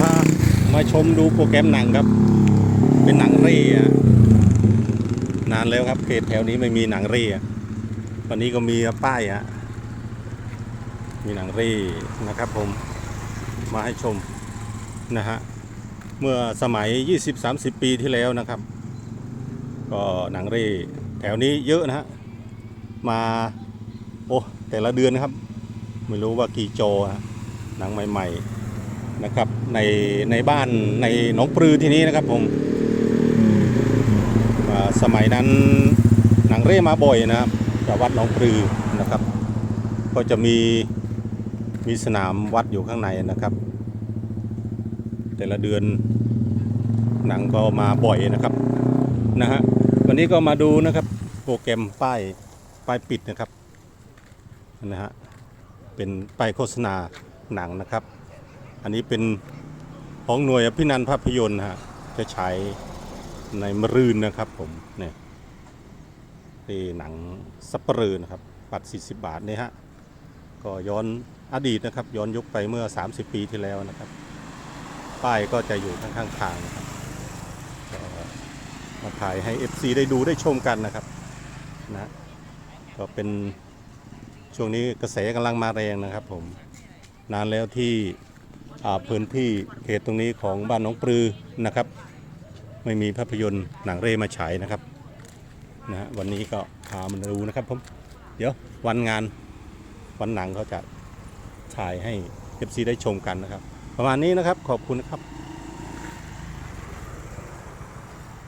พามาชมดูโปรแกรมหนังครับ เป็นหนังเร่นานแล้วครับเขตแถวนี้ไม่มีหนังเร่วันนี้ก็มีป้ายอะมีหนังเร่นะครับผมมาให้ชมนะฮะเมื่อสมัย 20-30 ปีที่แล้วนะครับ ก็หนังเร่แถวนี้เยอะนะฮะมาโอ้แต่ละเดือนนะครับ ไม่รู้ว่ากี่โจอะหนังใหม่ ๆ นะครับในในบ้านในหนองปลือที่นี้นะครับผมสมัยนั้นหนังเร่มาบ่อยนะครับจากวัดหนองปลือนะครับ ก็จะมีมีสนามวัดอยู่ข้างในนะครับ แต่ละเดือนหนังก็มาบ่อยนะครับนะฮะวันนี้ก็มาดูนะครับโปรแกรมป้ายป้ายปิดนะครับนะฮะเป็นป้ายโฆษณาหนังนะครับ อันนี้เป็นของหน่วยอภินันภาพยนตร์ฮะจะฉายในมรืนนะครับผมเนี่ยที่หนังสัปเหร่อนะครับบัตร40 บาทนี่ฮะก็ย้อนอดีตนะครับ ย้อนยุคไปเมื่อ 30 ปีที่แล้วนะครับ ป้ายก็จะอยู่ข้างๆทางนะครับมาถ่ายให้ FC ได้ดูได้ชมกันนะครับนะก็เป็นช่วงนี้กระแสกำลังมาแรงนะครับผมนานแล้วที่ พื้นที่เขตตรงนี้ของบ้านหน้องปลือนะครับ ไม่มีภาพยนตร์หนังเร่มาฉายนะครับนะฮะวันนี้ก็พามันรู้นะครับผมเดี๋ยววันงานวันหนังเขาจะถ่ายให้ FC ได้ชมกันนะครับ ประมาณนี้นะครับขอบคุณนะครับ